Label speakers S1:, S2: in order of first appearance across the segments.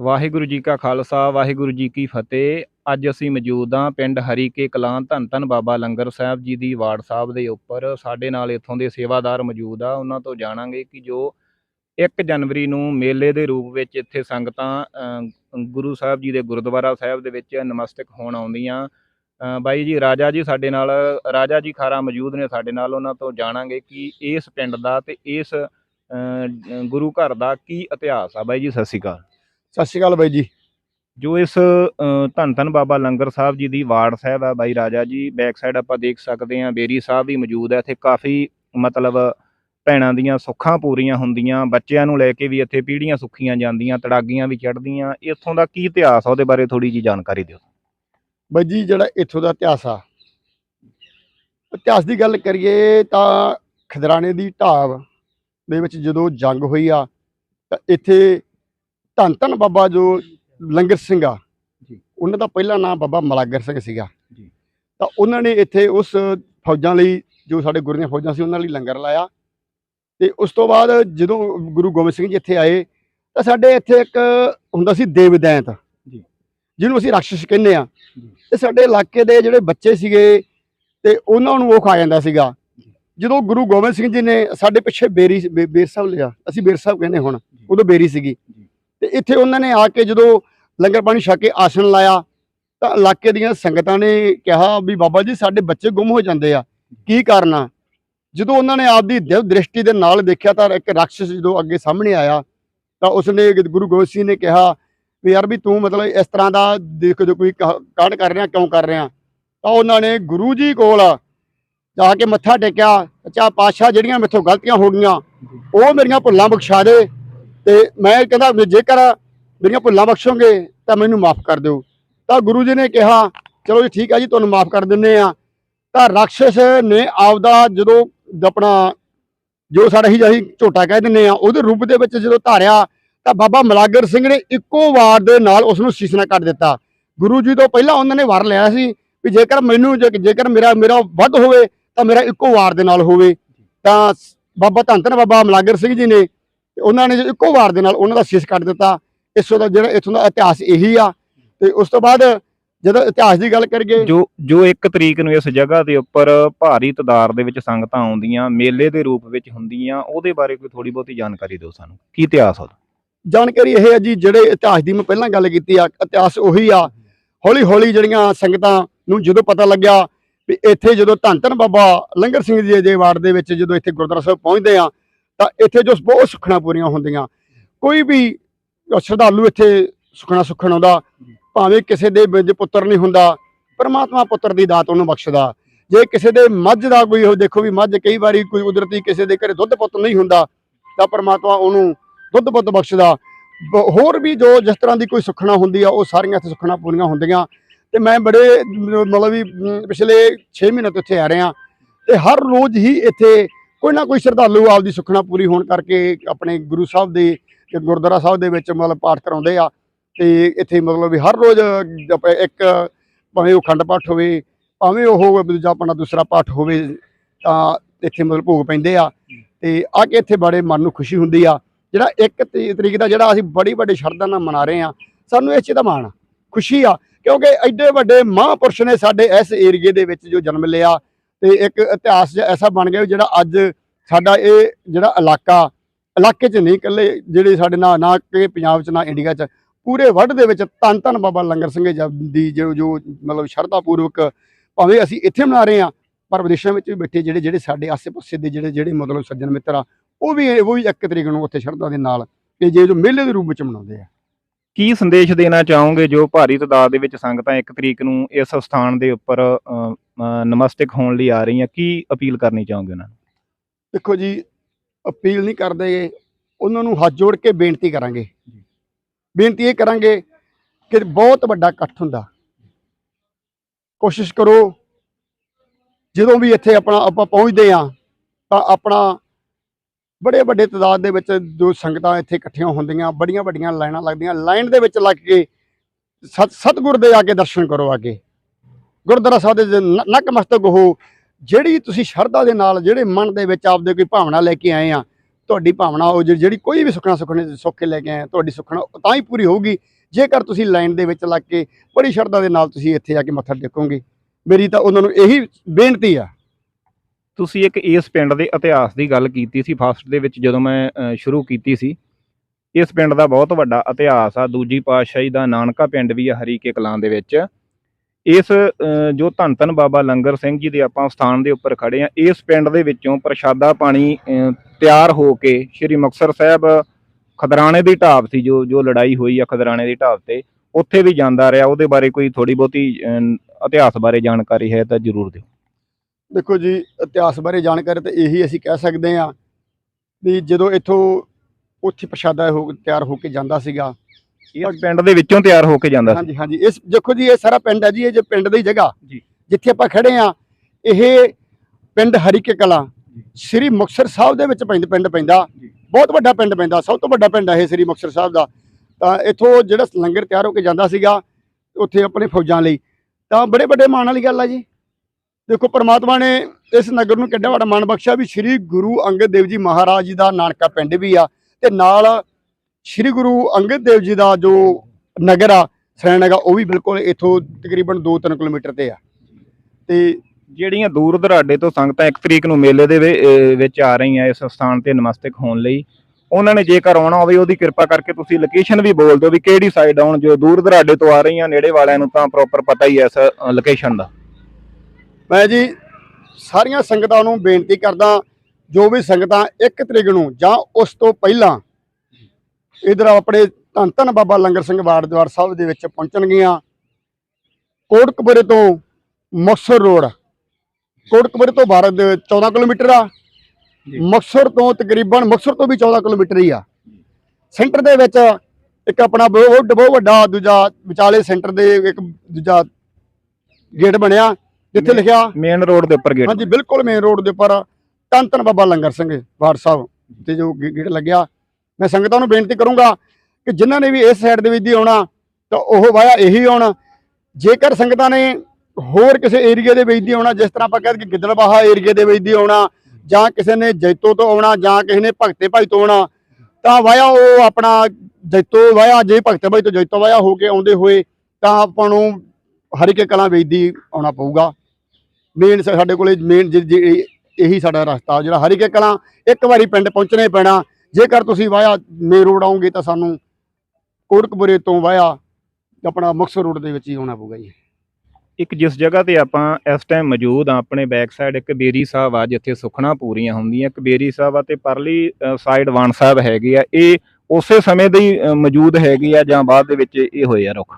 S1: ਵਾਹਿਗੁਰੂ ਜੀ ਕਾ ਖਾਲਸਾ, ਵਾਹਿਗੁਰੂ ਜੀ ਕੀ ਫਤਿਹ। ਅੱਜ ਅਸੀਂ ਮੌਜੂਦ ਹਾਂ ਪਿੰਡ ਹਰੀਕੇ ਕਲਾਂ ਧੰਨ ਧੰਨ ਬਾਬਾ ਲੰਗਰ ਸਾਹਿਬ ਜੀ ਦੀ ਵਾਰਡ ਸਾਹਿਬ ਦੇ ਉੱਪਰ। ਸਾਡੇ ਨਾਲ ਇੱਥੋਂ ਦੇ ਸੇਵਾਦਾਰ ਮੌਜੂਦ ਆ, ਉਹਨਾਂ ਤੋਂ ਜਾਣਾਂਗੇ ਕਿ ਜੋ 1 ਜਨਵਰੀ ਨੂੰ ਮੇਲੇ ਦੇ ਰੂਪ ਵਿੱਚ ਇੱਥੇ ਸੰਗਤਾਂ ਗੁਰੂ ਸਾਹਿਬ ਜੀ ਦੇ ਗੁਰਦੁਆਰਾ ਸਾਹਿਬ ਦੇ ਵਿੱਚ ਨਮਸਤਕ ਹੋਣ ਆਉਂਦੀਆਂ। ਬਾਈ ਜੀ, ਰਾਜਾ ਜੀ ਸਾਡੇ ਨਾਲ, ਰਾਜਾ ਜੀ ਖਾਰਾ ਮੌਜੂਦ ਨੇ ਸਾਡੇ ਨਾਲ, ਉਹਨਾਂ ਤੋਂ ਜਾਣਾਂਗੇ ਕਿ ਇਸ ਪਿੰਡ ਦਾ ਤੇ ਇਸ ਗੁਰੂ ਘਰ ਦਾ ਕੀ ਇਤਿਹਾਸ ਆ। ਬਾਈ ਜੀ, ਸਤਿ ਸ਼੍ਰੀ ਅਕਾਲ।
S2: ਸਤਿ ਸ਼੍ਰੀ ਅਕਾਲ ਬਾਈ ਜੀ।
S1: ਜੋ ਇਸ ਧੰਨ ਧੰਨ ਬਾਬਾ ਲੰਗਰ ਸਾਹਿਬ ਜੀ ਦੀ ਵਾਰਡ ਸਾਹਿਬ ਹੈ ਬਾਈ ਰਾਜਾ ਜੀ ਬੈਕ ਸਾਈਡ ਆਪਾਂ ਦੇਖ ਸਕਦੇ ਹਾਂ ਬੇਰੀ ਸਾਹਿਬ ਵੀ ਮੌਜੂਦ ਹੈ ਇੱਥੇ ਕਾਫੀ ਮਤਲਬ ਭੈਣਾਂ ਦੀਆਂ ਸੁੱਖਾਂ ਪੂਰੀਆਂ ਹੁੰਦੀਆਂ ਬੱਚਿਆਂ ਨੂੰ ਲੈ ਕੇ ਵੀ ਇੱਥੇ ਪੀੜ੍ਹੀਆਂ ਸੁੱਖੀਆਂ ਜਾਂਦੀਆਂ ਤੜਾਗੀਆਂ ਵੀ ਚੜ੍ਹਦੀਆਂ ਇੱਥੋਂ ਦਾ ਕੀ ਇਤਿਹਾਸ ਆ ਉਹਦੇ ਬਾਰੇ ਥੋੜੀ ਜੀ ਜਾਣਕਾਰੀ ਦਿਓ।
S2: ਬਾਈ ਜੀ ਜਿਹੜਾ ਇੱਥੋਂ ਦਾ ਇਤਿਹਾਸ ਆ ਇਤਿਹਾਸ ਦੀ ਗੱਲ ਕਰੀਏ ਤਾਂ ਖਦਰਾਣੇ ਦੀ ਢਾਬ ਦੇ ਵਿੱਚ ਜਦੋਂ ਜੰਗ ਹੋਈ ਆ ਤਾਂ ਇੱਥੇ ਧੰਨ ਧੰਨ ਬਾਬਾ ਜੋ ਲੰਗਰ ਸਿੰਘ ਆ। ਉਹਨਾਂ ਦਾ ਪਹਿਲਾ ਨਾਮ ਬਾਬਾ ਮਲਾਗਰ ਸਿੰਘ ਸੀਗਾ
S1: ਜੀ।
S2: ਤਾਂ ਉਹਨਾਂ ਨੇ ਇੱਥੇ ਉਸ ਫੌਜਾਂ ਲਈ ਜੋ ਸਾਡੇ ਗੁਰੂ ਦੀਆਂ ਫੌਜਾਂ ਸੀ ਉਹਨਾਂ ਲਈ ਲੰਗਰ ਲਾਇਆ ਤੇ ਉਸ ਤੋਂ ਬਾਅਦ ਜਦੋਂ ਗੁਰੂ ਗੋਬਿੰਦ ਸਿੰਘ ਜੀ ਇੱਥੇ ਆਏ ਤਾਂ ਸਾਡੇ ਇੱਥੇ ਇੱਕ ਹੁੰਦਾ ਸੀ ਦੇਵਦੈਂਤ। ਜਿਹਨੂੰ ਅਸੀਂ ਰਾਖਸ਼ ਕਹਿੰਦੇ ਆ। ਤੇ ਸਾਡੇ ਇਲਾਕੇ ਦੇ ਜਿਹੜੇ ਬੱਚੇ ਸੀਗੇ ਤੇ ਉਹਨਾਂ ਨੂੰ ਉਹ ਖਾ ਜਾਂਦਾ ਸੀਗਾ ਜਦੋਂ ਗੁਰੂ ਗੋਬਿੰਦ ਸਿੰਘ ਜੀ ਨੇ ਸਾਡੇ ਪਿੱਛੇ ਬੇਰੀ ਬੇਰ ਸਾਹਿਬ ਲਿਆ ਅਸੀਂ ਬੇਰ ਸਾਹਿਬ ਕਹਿੰਦੇ ਹੁਣ ਉਦੋਂ ਬੇਰੀ ਸੀਗੀ। ਤੇ ਇੱਥੇ ਉਹਨਾਂ ਨੇ ਆ ਕੇ ਜਦੋਂ ਲੰਗਰ ਪਾਣੀ ਛਕ ਕੇ ਆਸਣ ਲਾਇਆ, ਤਾਂ ਇਲਾਕੇ ਦੀਆਂ ਸੰਗਤਾਂ ਨੇ ਕਿਹਾ ਵੀ ਬਾਬਾ ਜੀ, ਸਾਡੇ ਬੱਚੇ ਗੁੰਮ ਹੋ ਜਾਂਦੇ ਆ। ਕੀ ਕਾਰਨ ਆ? ਜਦੋਂ ਉਹਨਾਂ ਨੇ ਆਪਦੀ ਦਿਵ ਦ੍ਰਿਸ਼ਟੀ ਦੇ ਨਾਲ ਦੇਖਿਆ ਤਾਂ ਇੱਕ ਰਾਖਸ਼ ਜਦੋਂ ਅੱਗੇ ਸਾਹਮਣੇ ਆਇਆ, ਤਾਂ ਉਸਨੇ ਗੁਰੂ ਗੋਬਿੰਦ ਸਿੰਘ ਨੇ ਕਿਹਾ ਵੀ ਯਾਰ ਵੀ ਤੂੰ ਮਤਲਬ ਇਸ ਤਰ੍ਹਾਂ ਦਾ ਦੇਖ ਜੋ ਕੋਈ ਕਾ- ਕਾਂਡ ਕਰ ਰਿਹਾ, ਕਿਉਂ ਕਰ ਰਿਹਾ? ਤਾਂ ਉਹਨਾਂ ਨੇ ਗੁਰੂ ਜੀ ਕੋਲ ਜਾ ਕੇ ਮੱਥਾ ਟੇਕਿਆ, ਅੱਛਾ, ਪਾਤਸ਼ਾਹ ਜਿਹੜੀਆਂ ਮੇਥੋਂ ਗਲਤੀਆਂ ਹੋ ਗਈਆਂ, ਉਹ ਮੇਰੀਆਂ ਭੁੱਲਾਂ ਬਖਸ਼ਾ ਦੇ। ਤੇ ਮੈਂ ਕਹਿੰਦਾ ਵੀ ਜੇਕਰ ਮੇਰੀਆਂ ਭੁੱਲਾਂ ਬਖਸ਼ੋਗੇ ਤਾਂ ਮੈਨੂੰ ਮਾਫ ਕਰ ਦਿਓ। ਤਾਂ ਗੁਰੂ ਜੀ ਨੇ ਕਿਹਾ, ਚਲੋ ਜੀ, ਠੀਕ ਹੈ ਜੀ, ਤੁਹਾਨੂੰ ਮਾਫ ਕਰ ਦਿੰਨੇ ਆ ਤਾਂ ਰਾਖਸ਼ ਨੇ ਆਪਦਾ ਜਦੋਂ ਆਪਣਾ ਜੋ ਸਾਡਾ ਹੀ ਜਾਈ ਝੋਟਾ ਕਹਿ ਦਿੰਨੇ ਆ ਉਹਦੇ ਰੂਪ ਦੇ ਵਿੱਚ ਜਦੋਂ ਧਾਰਿਆ, ਤਾਂ ਬਾਬਾ ਮਲਾਗਰ ਸਿੰਘ ਨੇ ਇੱਕੋ ਵਾਰ ਦੇ ਨਾਲ ਉਸ ਨੂੰ ਸੀਸਨਾ ਕਰ ਦਿੱਤਾ। ਗੁਰੂ ਜੀ ਤੋਂ ਪਹਿਲਾਂ ਉਹਨਾਂ ਨੇ ਵਰ ਲਿਆ ਸੀ ਵੀ ਜੇਕਰ ਮੈਨੂੰ ਜੇ- ਜੇਕਰ ਮੇਰਾ ਮੇਰਾ ਵੱਧ ਹੋਵੇ, ਤਾਂ ਮੇਰਾ ਇੱਕੋ ਵਾਰ ਦੇ ਨਾਲ ਹੋਵੇ। ਤਾਂ ਬਾਬਾ ਧੰਨ ਧੰਨ ਬਾਬਾ ਮਲਾਗਰ ਸਿੰਘ ਜੀ ਨੇ ਤੇ ਉਹਨਾਂ ਨੇ ਇੱਕੋ ਵਾਰ ਦੇ ਨਾਲ ਉਹਨਾਂ ਦਾ ਸੀਸ ਕੱਟ ਦਿੱਤਾ। ਇਸ ਦਾ ਜਿਹੜਾ ਇੱਥੋਂ ਦਾ ਇਤਿਹਾਸ ਇਹੀ ਆ ਤੇ ਉਸ ਤੋਂ ਬਾਅਦ ਜਦੋਂ ਇਤਿਹਾਸ ਦੀ ਗੱਲ ਕਰੀਏ
S1: ਜੋ ਜੋ 1 ਤਰੀਕ ਨੂੰ ਇਸ ਜਗ੍ਹਾ ਦੇ ਉੱਪਰ ਭਾਰੀ ਤਦਾਰ ਦੇ ਵਿੱਚ ਸੰਗਤਾਂ ਆਉਂਦੀਆਂ ਮੇਲੇ ਦੇ ਰੂਪ ਵਿੱਚ ਹੁੰਦੀਆਂ ਉਹਦੇ ਬਾਰੇ ਕੋਈ ਥੋੜੀ ਬਹੁਤੀ ਜਾਣਕਾਰੀ ਦਿਓ ਸਾਨੂੰ। ਕੀ ਇਤਿਹਾਸ ਉਹਦਾ?
S2: ਜਾਣਕਾਰੀ ਇਹ ਹੈ ਜੀ ਜਿਹੜੇ ਇਤਿਹਾਸ ਦੀ ਮੈਂ ਪਹਿਲਾਂ ਗੱਲ ਕੀਤੀ ਆ ਇਤਿਹਾਸ ਉਹੀ ਆ। ਹੌਲੀ ਹੌਲੀ ਜਿਹੜੀਆਂ ਸੰਗਤਾਂ ਨੂੰ ਜਦੋਂ ਪਤਾ ਲੱਗਿਆ ਵੀ ਇੱਥੇ ਜਦੋਂ ਧੰਨ ਧੰਨ ਬਾਬਾ ਲੰਗਰ ਸਿੰਘ ਜੀ ਦੇ ਵਾਰਡ ਦੇ ਵਿੱਚ ਜਦੋਂ ਇੱਥੇ ਗੁਰਦੁਆਰਾ ਸਾਹਿਬ ਪਹੁੰਚਦੇ ਆ ਤਾਂ ਇੱਥੇ ਜੋ ਬਹੁਤ ਸੁੱਖਣਾ ਪੂਰੀਆਂ ਹੁੰਦੀਆਂ। ਕੋਈ ਵੀ ਸ਼ਰਧਾਲੂ ਇੱਥੇ ਸੁਖਣਾ ਸੁਖਣ ਆਉਂਦਾ, ਭਾਵੇਂ ਕਿਸੇ ਦੇ ਵਿੱਚ ਪੁੱਤਰ ਨਹੀਂ ਹੁੰਦਾ, ਪਰਮਾਤਮਾ ਪੁੱਤਰ ਦੀ ਦਾਤ ਉਹਨੂੰ ਬਖਸ਼ਦਾ। ਜੇ ਕਿਸੇ ਦੇ ਮੱਝ ਦਾ ਕੋਈ ਉਹ ਦੇਖੋ ਵੀ ਮੱਝ ਕਈ ਵਾਰੀ ਕੋਈ ਕੁਦਰਤੀ ਕਿਸੇ ਦੇ ਘਰੇ ਦੁੱਧ ਪੁੱਤ ਨਹੀਂ ਹੁੰਦਾ, ਤਾਂ ਪਰਮਾਤਮਾ ਉਹਨੂੰ ਦੁੱਧ ਪੁੱਤ ਬਖਸ਼ਦਾ। ਬ- ਹੋਰ ਵੀ ਜੋ ਜਿਸ ਤਰ੍ਹਾਂ ਦੀ ਕੋਈ ਸੁਖਣਾ ਹੁੰਦੀ ਆ, ਉਹ ਸਾਰੀਆਂ ਇੱਥੇ ਸੁਖਣਾ ਪੂਰੀਆਂ ਹੁੰਦੀਆਂ। ਤੇ ਮੈਂ ਬੜੇ ਮਤਲਬ ਵੀ ਪਿਛਲੇ 6 ਮਹੀਨੇ ਤੋਂ ਇੱਥੇ ਆ ਰਿਹਾ। ਤੇ ਹਰ ਰੋਜ਼ ਹੀ ਇੱਥੇ ਕੋਈ ਨਾ ਕੋਈ ਸ਼ਰਧਾਲੂ ਆਪਦੀ ਸੁਖਣਾ ਪੂਰੀ ਹੋਣ ਕਰਕੇ ਆਪਣੇ ਗੁਰੂ ਸਾਹਿਬ ਦੇ ਤੇ ਗੁਰਦੁਆਰਾ ਸਾਹਿਬ ਦੇ ਵਿੱਚ ਮਤਲਬ ਪਾਠ ਕਰਾਉਂਦੇ ਆ ਤੇ ਇੱਥੇ ਮਤਲਬ ਵੀ ਹਰ ਰੋਜ਼ ਇੱਕ ਭਾਵੇਂ ਉਹ ਖੰਡ ਪਾਠ ਹੋਵੇ, ਭਾਵੇਂ ਉਹ ਦੂਜਾ ਆਪਣਾ ਦੂਸਰਾ ਪਾਠ ਹੋਵੇ, ਤਾਂ ਇੱਥੇ ਮਤਲਬ ਭੋਗ ਪੈਂਦੇ ਆ। ਤੇ ਆ ਕੇ ਇੱਥੇ ਬੜੇ ਮਨ ਨੂੰ ਖੁਸ਼ੀ ਹੁੰਦੀ ਆ। ਜਿਹੜਾ 1 ਤਰੀਕ ਦਾ ਜਿਹੜਾ ਅਸੀਂ ਬੜੀ ਵੱਡੀ ਸ਼ਰਧਾ ਨਾਲ ਮਨਾ ਰਹੇ ਆ, ਸਾਨੂੰ ਇਸ ਚੀਜ਼ ਦਾ ਮਾਣ ਆ। ਖੁਸ਼ੀ ਆ, ਕਿਉਂਕਿ ਐਡੇ ਵੱਡੇ ਮਹਾਂਪੁਰਸ਼ ਨੇ ਸਾਡੇ ਇਸ ਏਰੀਏ ਦੇ ਵਿੱਚ ਜੋ ਜਨਮ ਲਿਆ। ਤੇ ਇੱਕ ਇਤਿਹਾਸ ਐਸਾ ਬਣ ਗਿਆ ਵੀ ਜਿਹੜਾ ਅੱਜ ਸਾਡਾ ਇਹ ਜਿਹੜਾ ਇਲਾਕਾ, ਇਲਾਕੇ 'ਚ ਨਹੀਂ ਇਕੱਲੇ ਜਿਹੜੇ ਸਾਡੇ ਨਾਲ, ਨਾ ਕਿ ਪੰਜਾਬ 'ਚ, ਨਾ ਇੰਡੀਆ 'ਚ, ਪੂਰੇ ਵਰਲਡ ਦੇ ਵਿੱਚ ਧੰਨ ਧੰਨ ਬਾਬਾ ਲੰਗਰ ਸਿੰਘ ਦੀ ਜੋ ਜੋ ਮਤਲਬ ਸ਼ਰਧਾ ਪੂਰਵਕ ਭਾਵੇਂ ਅਸੀਂ ਇੱਥੇ ਮਨਾ ਰਹੇ ਹਾਂ, ਪਰ ਵਿਦੇਸ਼ਾਂ ਵਿੱਚ ਵੀ ਬੈਠੇ ਜਿਹੜੇ ਜਿਹੜੇ ਸਾਡੇ ਆਸੇ-ਪਾਸੇ ਦੇ ਜਿਹੜੇ ਜਿਹੜੇ ਮਤਲਬ ਸੱਜਣ ਮਿੱਤਰ ਆ, ਉਹ ਵੀ ਉਹ ਵੀ ਇੱਕ ਤਰੀਕ ਨੂੰ ਉੱਥੇ ਸ਼ਰਧਾ ਦੇ ਨਾਲ ਤੇ ਜੇ ਜੋ ਮੇਲੇ ਦੇ ਰੂਪ ਵਿੱਚ ਮਨਾਉਂਦੇ ਆ।
S1: ਕੀ ਸੰਦੇਸ਼ ਦੇਣਾ ਚਾਹੋਗੇ ਜੋ ਭਾਰੀ ਤਦਾਦ ਦੇ ਵਿੱਚ ਸੰਗਤਾਂ 1 ਤਰੀਕ ਨੂੰ ਇਸ ਸਥਾਨ ਦੇ ਉੱਪਰ ਨਮਸਤਕ ਹੋਣ ਲਈ ਆ ਰਹੀਆਂ? ਕੀ ਅਪੀਲ ਕਰਨੀ ਚਾਹੋਗੇ ਉਹਨਾਂ ਨੂੰ?
S2: ਦੇਖੋ ਜੀ ਅਪੀਲ ਨਹੀਂ ਕਰਦੇ। ਉਹਨਾਂ ਨੂੰ ਹੱਥ ਜੋੜ ਕੇ ਬੇਨਤੀ ਕਰਾਂਗੇ। ਬੇਨਤੀ ਇਹ ਕਰਾਂਗੇ ਕਿ ਬਹੁਤ ਵੱਡਾ ਇਕੱਠ ਹੁੰਦਾ। ਕੋਸ਼ਿਸ਼ ਕਰੋ ਜਦੋਂ ਵੀ ਇੱਥੇ ਆਪਣਾ ਆਪਾਂ ਪਹੁੰਚਦੇ ਆ ਤਾਂ ਆਪਣਾ ਬੜੇ ਵੱਡੇ ਤਦਾਦ ਦੇ ਵਿੱਚ ਜੋ ਸੰਗਤਾਂ ਇੱਥੇ ਇਕੱਠੀਆਂ ਹੁੰਦੀਆਂ ਬੜੀਆਂ ਵੱਡੀਆਂ ਲਾਈਨਾਂ ਲੱਗਦੀਆਂ। ਲਾਈਨ ਦੇ ਵਿੱਚ ਲੱਗ ਕੇ ਸਤ ਸਤਿਗੁਰ ਦੇ ਆ ਕੇ ਦਰਸ਼ਨ ਕਰੋ ਅੱਗੇ। ਗੁਰਦੁਆਰਾ ਸਾਹਿਬ ਦੇ ਨ- ਨਤਮਸਤਕ ਹੋ ਜਿਹੜੀ ਤੁਸੀਂ ਸ਼ਰਧਾ ਦੇ ਨਾਲ ਜਿਹੜੇ ਮਨ ਦੇ ਵਿੱਚ ਆਪਦੇ ਕੋਈ ਭਾਵਨਾ ਲੈ ਕੇ ਆਏ ਆ ਤੁਹਾਡੀ ਭਾਵਨਾ ਉਹ ਜਿਹੜੀ ਕੋਈ ਵੀ ਸੁੱਖਣਾ ਸੁਖਣੇ ਸੁੱਖ ਕੇ ਲੈ ਕੇ ਆਏ ਆ, ਤੁਹਾਡੀ ਸੁਖਣਾ ਤਾਂ ਹੀ ਪੂਰੀ ਹੋਊਗੀ ਜੇਕਰ ਤੁਸੀਂ ਲਾਈਨ ਦੇ ਵਿੱਚ ਲੱਗ ਕੇ ਬੜੀ ਸ਼ਰਧਾ ਦੇ ਨਾਲ ਤੁਸੀਂ ਇੱਥੇ ਆ ਕੇ ਮੱਥਾ ਟੇਕੋਗੇ। ਮੇਰੀ ਤਾਂ ਉਹਨਾਂ ਨੂੰ ਇਹੀ ਬੇਨਤੀ ਆ।
S1: ਤੁਸੀਂ ਇੱਕ ਇਸ ਪਿੰਡ ਦੇ ਇਤਿਹਾਸ ਦੀ ਗੱਲ ਕੀਤੀ ਸੀ, ਫਸਟ ਦੇ ਵਿੱਚ ਜਦੋਂ ਮੈਂ ਸ਼ੁਰੂ ਕੀਤੀ ਸੀ। ਇਸ ਪਿੰਡ ਦਾ ਬਹੁਤ ਵੱਡਾ ਇਤਿਹਾਸ ਆ, ਦੂਜੀ ਪਾਤਸ਼ਾਹੀ ਦਾ ਨਾਨਕਾ ਪਿੰਡ ਵੀ ਆ ਹਰੀਕੇ ਕਲਾਂ ਦੇ ਵਿੱਚ। ਇਸ ਜੋ ਧੰਨ ਧੰਨ ਬਾਬਾ ਲੰਗਰ ਸਿੰਘ ਜੀ ਦੇ ਆਪਾਂ ਸਥਾਨ ਦੇ ਉੱਪਰ ਖੜੇ ਆ, ਇਸ ਪਿੰਡ ਦੇ ਵਿੱਚੋਂ ਪ੍ਰਸ਼ਾਦਾ ਪਾਣੀ ਤਿਆਰ ਹੋ ਕੇ ਸ੍ਰੀ ਮੁਕਤਸਰ ਸਾਹਿਬ ਖਦਰਾਣੇ ਦੀ ਢਾਬ ਸੀ, ਜੋ ਜੋ ਲੜਾਈ ਹੋਈ ਆ ਖਦਰਾਣੇ ਦੀ ਢਾਬ ਤੇ, ਉੱਥੇ ਵੀ ਜਾਂਦਾ ਰਿਹਾ, ਉਹਦੇ ਬਾਰੇ ਕੋਈ ਥੋੜੀ ਬਹੁਤੀ ਇਤਿਹਾਸ ਬਾਰੇ ਜਾਣਕਾਰੀ ਹੈ ਤਾਂ ਜ਼ਰੂਰ ਦਿਓ।
S2: ਦੇਖੋ ਜੀ ਇਤਿਹਾਸ ਬਾਰੇ ਜਾਣਕਾਰੀ ਤਾਂ ਇਹੀ ਅਸੀਂ ਕਹਿ ਸਕਦੇ ਹਾਂ ਵੀ ਜਦੋਂ ਇੱਥੋਂ ਉੱਥੇ ਪ੍ਰਸ਼ਾਦਾ ਹੋ ਤਿਆਰ ਹੋ ਕੇ ਜਾਂਦਾ ਸੀਗਾ।
S1: ਇਸ ਪਿੰਡ ਦੇ ਵਿੱਚੋਂ ਤਿਆਰ ਹੋ ਕੇ ਜਾਂਦਾ
S2: ਹਾਂਜੀ ਹਾਂਜੀ। ਇਸ ਦੇਖੋ ਜੀ ਇਹ ਸਾਰਾ ਪਿੰਡ ਹੈ ਜੀ ਇਹ ਜੇ ਪਿੰਡ ਦੀ ਜਗ੍ਹਾ
S1: ਜੀ।
S2: ਜਿੱਥੇ ਆਪਾਂ ਖੜੇ ਆ ਇਹ ਪਿੰਡ ਹਰੀਕੇ ਕਲਾਂ। ਸ੍ਰੀ ਮੁਕਤਸਰ ਸਾਹਿਬ ਦੇ ਵਿੱਚ ਪੈਂਦਾ ਪਿੰਡ ਪੈਂਦਾ। ਬਹੁਤ ਵੱਡਾ ਪਿੰਡ ਪੈਂਦਾ ਸਭ ਤੋਂ ਵੱਡਾ ਪਿੰਡ ਹੈ ਇਹ ਸ੍ਰੀ ਮੁਕਤਸਰ ਸਾਹਿਬ ਦਾ। ਤਾਂ ਇੱਥੋਂ ਜਿਹੜਾ ਲੰਗਰ ਤਿਆਰ ਹੋ ਕੇ ਜਾਂਦਾ ਸੀਗਾ ਉੱਥੇ ਆਪਣੇ ਫੌਜਾਂ ਲਈ। ਤਾਂ ਬੜੇ ਵੱਡੇ ਮਾਣ ਵਾਲੀ ਗੱਲ ਆ ਜੀ। ਦੇਖੋ, ਪ੍ਰਮਾਤਮਾ ਨੇ ਇਸ ਨਗਰ ਨੂੰ ਕਿੱਡਾ ਵੱਡਾ ਮਾਣ ਬਖਸ਼ਿਆ ਵੀ ਸ੍ਰੀ ਗੁਰੂ ਅੰਗਦ ਦੇਵ ਜੀ ਮਹਾਰਾਜ ਜੀ ਦਾ ਨਾਨਕਾ ਪਿੰਡ ਵੀ ਆ ਤੇ ਨਾਲ ਸ੍ਰੀ ਗੁਰੂ ਅੰਗਦ ਦੇਵ ਜੀ ਦਾ ਜੋ ਨਗਰ ਆ ਸੈਣ ਉਹ ਵੀ ਬਿਲਕੁਲ ਇੱਥੋਂ ਤਕਰੀਬਨ 2-3 ਕਿਲੋਮੀਟਰ ਤੇ ਆ। ਤੇ
S1: ਜਿਹੜੀਆਂ ਦੂਰ ਦਰਾਡੇ ਤੋਂ ਸੰਗਤਾਂ ਇੱਕ ਤਰੀਕ ਨੂੰ ਮੇਲੇ ਦੇ ਵਿੱਚ ਆ ਰਹੀਆਂ ਇਸ ਸਥਾਨ ਤੇ ਨਮਸਤਕ ਹੋਣ ਲਈ, ਉਹਨਾਂ ਨੇ ਜੇਕਰ ਆਉਣਾ ਹੋਵੇ, ਉਹਦੀ ਕਿਰਪਾ ਕਰਕੇ ਤੁਸੀਂ ਲੋਕੇਸ਼ਨ ਵੀ ਬੋਲ ਦਿਓ ਵੀ ਕਿਹੜੀ ਸਾਈਡ ਆਉਣ ਜੋ ਦੂਰ ਦਰਾਡੇ ਤੋਂ ਆ ਰਹੀਆਂ ਨੇੜੇ ਵਾਲਿਆਂ ਨੂੰ ਤਾਂ ਪ੍ਰੋਪਰ ਪਤਾ ਹੀ ਹੈ ਇਸ ਲੋਕੇਸ਼ਨ ਦਾ।
S2: ਮੈਂ ਜੀ ਸਾਰੀਆਂ ਸੰਗਤਾਂ ਨੂੰ ਬੇਨਤੀ ਕਰਦਾ ਜੋ ਵੀ ਸੰਗਤਾਂ 1 ਤਰੀਕ ਨੂੰ ਜਾਂ ਉਸ ਤੋਂ ਪਹਿਲਾਂ ਇਧਰ ਆਪਣੇ ਧੰਨ ਧੰਨ ਬਾਬਾ ਲੰਗਰ ਸਿੰਘ ਵਾਰਦਵਾਰ ਸਾਹਿਬ ਦੇ ਵਿੱਚ ਪਹੁੰਚਣਗੀਆਂ। ਕੋਟਕਪੁਰੇ ਤੋਂ ਮੁਕਤਸਰ ਰੋਡ ਕੋਟਕਪੁਰੇ ਤੋਂ ਭਾਰਤ ਦੇ 14 ਕਿਲੋਮੀਟਰ ਆ।
S1: ਜੀ।
S2: ਮੁਕਤਸਰ ਤੋਂ ਤਕਰੀਬਨ ਮੁਕਤਸਰ ਤੋਂ ਵੀ 14 ਕਿਲੋਮੀਟਰ ਹੀ ਆ। ਸੈਂਟਰ ਦੇ ਵਿੱਚ ਇੱਕ ਆਪਣਾ ਬਹੁਤ ਬਹੁਤ ਵੱਡਾ ਦੂਜਾ ਵਿਚਾਲੇ ਸੈਂਟਰ ਦੇ ਇੱਕ ਦੂਜਾ ਗੇਟ ਬਣਿਆ। ਜਿੱਥੇ ਲਿਖਿਆ
S1: ਮੇਨ ਰੋਡ ਦੇ ਉੱਪਰ ਗੇਟ
S2: ਹਾਂਜੀ ਬਿਲਕੁਲ ਮੇਨ ਰੋਡ ਦੇ ਉੱਪਰ ਧੰਨ ਧੰਨ ਬਾਬਾ ਲੰਗਰ ਸਿੰਘ ਵਾਰਡ ਸਾਹਿਬ ਤੇ ਜੋ ਗੇਟ ਲੱਗਿਆ। ਮੈਂ ਸੰਗਤਾਂ ਨੂੰ ਬੇਨਤੀ ਕਰੂੰਗਾ ਕਿ ਜਿਨ੍ਹਾਂ ਨੇ ਵੀ ਇਸ ਸਾਈਡ ਦੇ ਵਿੱਚ ਦੀ ਆਉਣਾ ਤਾਂ ਉਹ ਵਾਇਆ ਇਹੀ ਆਉਣ। ਜੇਕਰ ਸੰਗਤਾਂ ਨੇ ਹੋਰ ਕਿਸੇ ਏਰੀਆ ਦੇ ਵਿੱਚ ਦੀ ਆਉਣਾ ਜਿਸ ਤਰ੍ਹਾਂ ਆਪਾਂ ਕਹਿੰਦੇ ਕਿ ਗਿੱਦੜਬਾਹਾ ਏਰੀਆ ਦੇ ਵਿੱਚ ਦੀ ਆਉਣਾ ਜਾਂ ਕਿਸੇ ਨੇ ਜੈਤੋ ਤੋਂ ਆਉਣਾ ਜਾਂ ਕਿਸੇ ਨੇ ਭਗਤੇ ਭਾਈ ਤੋਂ ਆਉਣਾ ਤਾਂ ਵਾਇਆ ਉਹ ਆਪਣਾ ਜੈਤੋ ਵਾਇਆ ਜੇ ਭਗਤੇ ਭਾਈ ਤੋਂ ਜੈਤੋ ਵਾਇਆ ਹੋ ਕੇ ਆਉਂਦੇ ਹੋਏ ਤਾਂ ਆਪਾਂ ਨੂੰ ਹਰੀਕੇ ਕਲਾਂ ਵਿੱਚ ਦੀ ਆਉਣਾ ਪਊਗਾ। ਮੇਨ ਸਾਡੇ ਕੋਲੇ ਮੇਨ ਇਹੀ ਸਾਡਾ ਰਸਤਾ ਜਿਹੜਾ ਹਰੀਕੇ ਕਲਾਂ ਇੱਕ ਵਾਰੀ ਪਿੰਡ ਪਹੁੰਚਣੇ ਪੈਣਾ। ਜੇਕਰ ਤੁਸੀਂ ਵਾਇਆ ਮੇਨ ਰੋਡ ਆਉਂਗੇ ਤਾਂ ਸਾਨੂੰ ਕੋਟਕਪੁਰੇ ਤੋਂ ਵਾਇਆ ਆਪਣਾ ਮੁਕਤਸਰ ਰੋਡ ਦੇ ਵਿੱਚ ਹੀ ਆਉਣਾ ਪਊਗਾ ਜੀ।
S1: ਇੱਕ ਜਿਸ ਜਗ੍ਹਾ ਤੇ ਆਪਾਂ ਇਸ ਟਾਈਮ ਮੌਜੂਦ ਆ ਆਪਣੇ ਬੈਕ ਸਾਈਡ ਇੱਕ ਬੇਰੀ ਸਾਹਿਬ ਆ ਜਿੱਥੇ ਸੁਖਣਾ ਪੂਰੀਆਂ ਹੁੰਦੀਆਂ। ਇੱਕ ਬੇਰੀ ਸਾਹਿਬ ਆ ਤੇ ਪਰਲੀ ਸਾਈਡ ਵਾਣ ਸਾਹਿਬ ਹੈਗੇ ਆ। ਇਹ ਉਸੇ ਸਮੇਂ ਦੇ ਹੀ ਮੌਜੂਦ ਹੈਗੇ ਆ ਜਾਂ ਬਾਅਦ ਦੇ ਵਿੱਚ ਇਹ ਹੋਏ ਆ ਰੁੱਖ।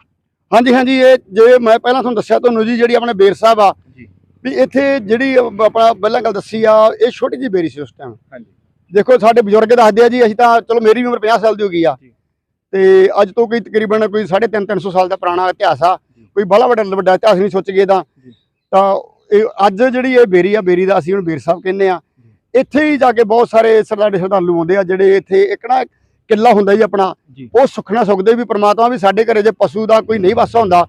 S2: ਹਾਂਜੀ ਹਾਂਜੀ ਇਹ ਜੇ ਮੈਂ ਪਹਿਲਾਂ ਤੁਹਾਨੂੰ ਦੱਸਿਆ ਤੁਹਾਨੂੰ ਜੀ ਜਿਹੜੀ ਆਪਣੇ ਬੇਰ ਸਾਹਿਬ ਆ। ਵੀ ਇੱਥੇ ਜਿਹੜੀ ਆਪਣਾ ਪਹਿਲਾਂ ਗੱਲ ਦੱਸੀ ਆ ਇਹ ਛੋਟੀ ਜਿਹੀ ਬੇਰੀ ਸੀ ਉਸ ਟਾਈਮ
S1: ਹਾਂਜੀ।
S2: ਦੇਖੋ ਸਾਡੇ ਬਜ਼ੁਰਗ ਦੱਸਦੇ ਆ ਜੀ ਅਸੀਂ ਤਾਂ ਚਲੋ ਮੇਰੀ ਵੀ ਉਮਰ 50 ਸਾਲ ਦੀ ਹੋ ਗਈ ਆ।
S1: ਜੀ।
S2: ਤੇ ਅੱਜ ਤੋਂ ਕੋਈ ਤਕਰੀਬਨ ਕੋਈ 3.5 300 ਸਾਲ ਦਾ ਪੁਰਾਣਾ ਇਤਿਹਾਸ ਆ।
S1: ਜੀ।
S2: ਕੋਈ ਬੜਾ ਵੱਡਾ ਵੱਡਾ ਇਤਿਹਾਸ ਨਹੀਂ ਸੋਚ ਗਏ ਤਾਂ।
S1: ਜੀ।
S2: ਤਾਂ ਇਹ ਅੱਜ ਜਿਹੜੀ ਇਹ ਬੇਰੀ ਆ ਬੇਰੀ ਦਾ ਅਸੀਂ ਹੁਣ ਬੇਰ ਸਾਹਿਬ ਕਹਿੰਦੇ ਆ। ਇੱਥੇ ਹੀ ਜਾ ਕੇ ਬਹੁਤ ਸਾਰੇ ਸਰਦਾਰ ਸ਼ਰਧਾਲੂ ਆਉਂਦੇ ਆ ਜਿਹੜੇ ਇੱਥੇ ਇੱਕ ਨਾ ਕਿੱਲਾ ਹੁੰਦਾ ਜੀ ਆਪਣਾ ਉਹ ਸੁਖਣਾ ਸੁਖਦੇ ਵੀ ਪ੍ਰਮਾਤਮਾ ਵੀ ਸਾਡੇ ਘਰੇ ਜੇ ਪਸ਼ੂ ਦਾ ਕੋਈ ਨਹੀਂ ਵਾਸਾ ਹੁੰਦਾ।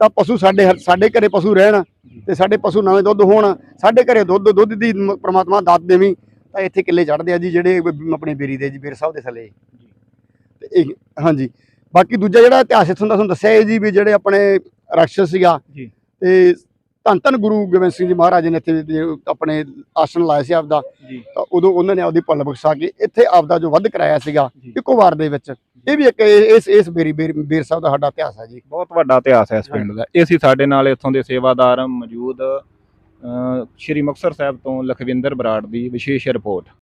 S2: ਤਾਂ ਪਸ਼ੂ ਸਾਡੇ ਸਾਡੇ ਘਰੇ ਪਸ਼ੂ ਰਹਿਣ। ਤੇ ਸਾਡੇ ਪਸ਼ੂ ਨਵੇਂ ਦੁੱਧ ਹੋਣ ਸਾਡੇ ਘਰੇ ਦੁੱਧ ਦੁੱਧ ਦੀ ਪ੍ਰਮਾਤਮਾ ਦਾਤ ਦੇਵੀਂ ਤਾਂ ਇੱਥੇ ਕਿੱਲੇ ਚੜਦੇ ਆ ਜੀ ਜਿਹੜੇ ਆਪਣੇ ਬੇਰੀ ਦੇ ਜੀ ਬੇਰ ਸਾਹਿਬ ਦੇ ਥੱਲੇ ਤੇ ਇਹ ਹਾਂਜੀ ਬਾਕੀ ਦੂਜਾ ਜਿਹੜਾ ਇਤਿਹਾਸ ਇੱਥੋਂ ਦਾ ਤੁਹਾਨੂੰ ਦੱਸਿਆ ਇਹ ਜੀ ਵੀ ਜਿਹੜੇ ਆਪਣੇ ਰਾਕਸ਼ਸ ਸੀਗਾ
S1: ਜੀ।
S2: ਤੇ ਧੰਨ ਧੰਨ ਗੁਰੂ ਗੋਬਿੰਦ ਸਿੰਘ ਜੀ ਮਹਾਰਾਜ ਨੇ ਇੱਥੇ ਜੇ ਆਪਣੇ ਆਸਣ ਲਾਇਆ ਸੀ ਆਪਦਾ। ਤਾਂ ਉਦੋਂ ਉਹਨਾਂ ਨੇ ਆਪਦੀ ਭੁੱਲ ਬਖਸ਼ਾ ਕੇ ਇੱਥੇ ਆਪਦਾ ਜੋ ਵੱਧ ਕਰਾਇਆ ਸੀਗਾ। ਇੱਕੋ ਵਾਰ ਦੇ ਵਿੱਚ। ਇਹ ਵੀ ਇੱਕ ਇਸ ਇਸ ਬੇਰੀ ਬੇਰ ਸਾਹਿਬ ਦਾ ਸਾਡਾ ਇਤਿਹਾਸ ਹੈ ਜੀ।
S1: ਬਹੁਤ ਵੱਡਾ ਇਤਿਹਾਸ ਹੈ ਇਸ ਪਿੰਡ ਦਾ। ਇਹ ਸੀ ਸਾਡੇ ਨਾਲ ਇੱਥੋਂ ਦੇ ਸੇਵਾਦਾਰ ਮੌਜੂਦ ਸ਼੍ਰੀ ਮੁਕਤਸਰ ਸਾਹਿਬ ਤੋਂ ਲਖਵਿੰਦਰ ਬਰਾੜ ਦੀ ਵਿਸ਼ੇਸ਼ ਰਿਪੋਰਟ।